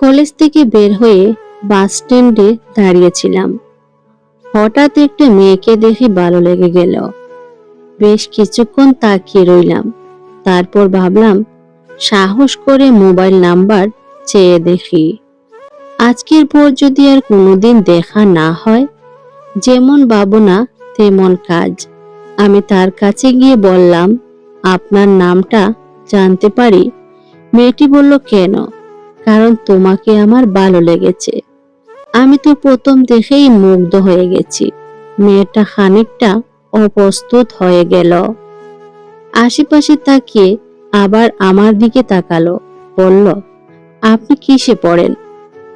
College থেকে বের হয়ে বাস স্ট্যান্ডে দাঁড়িয়েছিলাম। হঠাৎ একটা মেয়েকে দেখে ভালো লেগে গেল। বেশ কিছুক্ষণ তাকিয়ে রইলাম। তারপর ভাবলাম, সাহস করে মোবাইল নাম্বার চেয়ে দেখি। আজকের পর যদি আর কোনোদিন দেখা না হয়, যেমন ভাবনা তেমন কাজ। আমি তার কাছে গিয়ে বললাম, আপনার নামটা জানতে পারি? মেয়েটি বলল, কেন? কারণ তোমাকে আমার ভালো লেগেছে। আমি তো প্রথম দেখেই মুগ্ধ হয়ে গেছি। মেয়েটা খানিকটা অপ্রস্তুত হয়ে গেল। আশেপাশে তাকিয়ে আবার আমার দিকে তাকালো, বলল, আপনি কিসে পড়েন?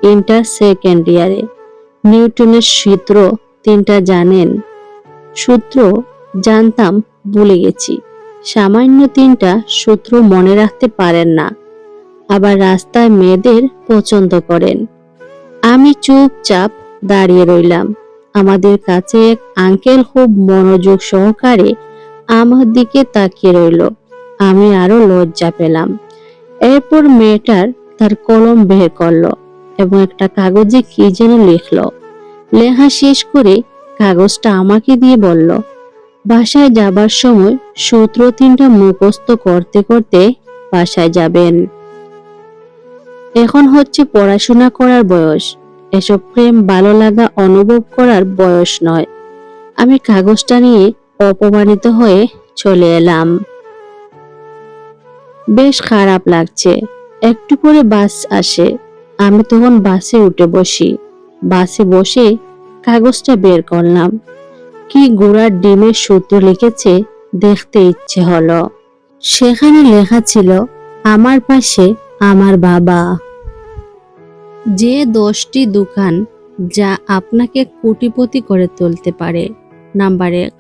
ইন্টার সেকেন্ড ইয়ারে। নিউটনের সূত্র তিনটা জানেন? সূত্র? জানতাম, ভুলে গেছি। সামান্য তিনটা সূত্র মনে রাখতে পারেন না। আবার রাস্তায় মেয়েদের পছন্দ করেন। আমি চুপচাপ দাঁড়িয়ে রইলাম। আমাদের কাছে এক আঙ্কেল খুব মনোযোগ সহকারে আমার দিকে তাকিয়ে রইল। আমি আরও লজ্জা পেলাম। এরপর মেয়েটার তার কলম বের করল এবং একটা কাগজে কি যেন লিখলো। লেখা শেষ করে কাগজটা আমাকে দিয়ে বলল, বাসায় যাবার সময় সূত্র তিনটা মুখস্থ করতে করতে বাসায় যাবেন। এখন হচ্ছে পড়াশোনা করার বয়স। এসব প্রেম ভালো লাগা অনুভব করার বয়স নয়। আমি কাগজটা নিয়ে অপমানিত হয়ে চলে এলাম। বেশ খারাপ লাগছে। একটু পরে বাস আসে। আমি তখন বাসে উঠে বসি। বাসে বসে কাগজটা বের করলাম। কি গোড়ার ডিমের সূত্র লিখেছে দেখতে ইচ্ছে হলো। সেখানে লেখা ছিল, আমার পাশে আমার বাবা। যে দশটি দোকান যা আপনাকে কোটিপতি করে তুলতে পারে। নাম্বার এক,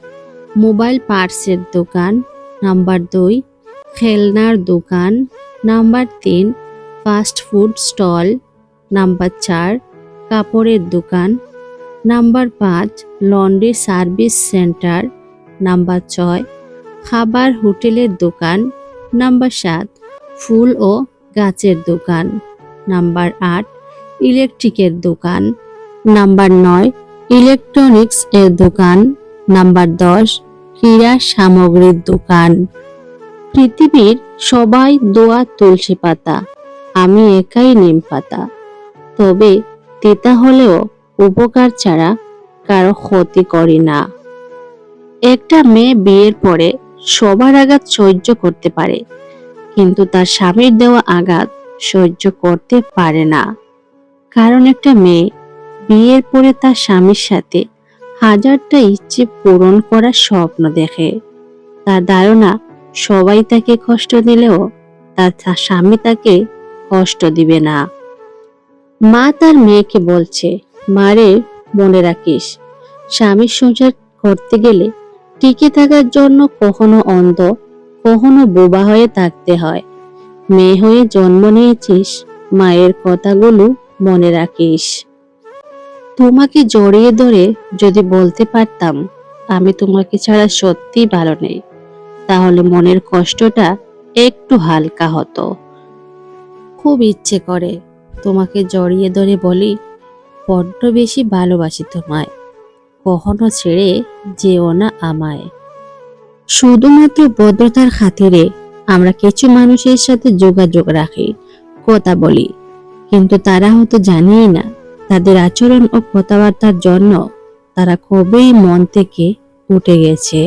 মোবাইল পার্টসের দোকান। নাম্বার দুই, খেলনার দোকান। নাম্বার তিন, ফাস্ট ফুড স্টল। নাম্বার চার, কাপড়ের দোকান। নাম্বার পাঁচ, লন্ড্রি সার্ভিস সেন্টার। নাম্বার ছয়, খাবার হোটেলের দোকান। নাম্বার সাত, ফুল ও গাছের দোকান। নাম্বার আট, ইলেকট্রিকের দোকান। নাম্বার নয়, ইলেকট্রনিক্স এর দোকান। নাম্বার দশ, ক্রীড়া সামগ্রীর দোকান। পৃথিবীর সবাই দোয়া তুলসী পাতা। আমি একাই নিম পাতা। তবে তেতা হলেও উপকার ছাড়া কারও ক্ষতি করি না। একটা মেয়ে বিয়ের পরে সবার আঘাত সহ্য করতে পারে। কিন্তু তার স্বামীর দেওয়া আঘাত সহ্য করতে পারে না। কারণ একটা মেয়ে বিয়ের পরে তার স্বামীর সাথে হাজারটা ইচ্ছে পূরণ করার স্বপ্ন দেখে। তার ধারণা, সবাই তাকে কষ্ট দিলেও তার স্বামী তাকে কষ্ট দিবে না। মা তার মেয়েকে বলছে, মারে, মনে রাখিস, স্বামীর সংসার করতে গেলে টিকে থাকার জন্য কখনো অন্ধ কখনো বোবা হয়ে থাকতে হয়। মেয়ে হয়ে জন্ম নিয়েছিস, মায়ের কথাগুলো মনে রাখিস। তোমাকে জড়িয়ে ধরে যদি বলতে পারতাম, আমি তোমাকে ছাড়া সত্যি ভালো নেই। তাহলে মনের কষ্টটা একটু হালকা হতো। খুব ইচ্ছে করে তোমাকে জড়িয়ে ধরে বলি, বড্ড বেশি ভালোবাসি তোমায়। কখনো ছেড়ে যেও না আমায়। শুধুমাত্র ভদ্রতার খাতিরে আমরা কিছু মানুষের সাথে যোগাযোগ রাখি, কথা বলি। কিন্তু তারা হয়তো জানেই না, তাদের আচরণ ও কথাবার্তার জন্য তারা কবেই মন থেকে উঠে গেছে।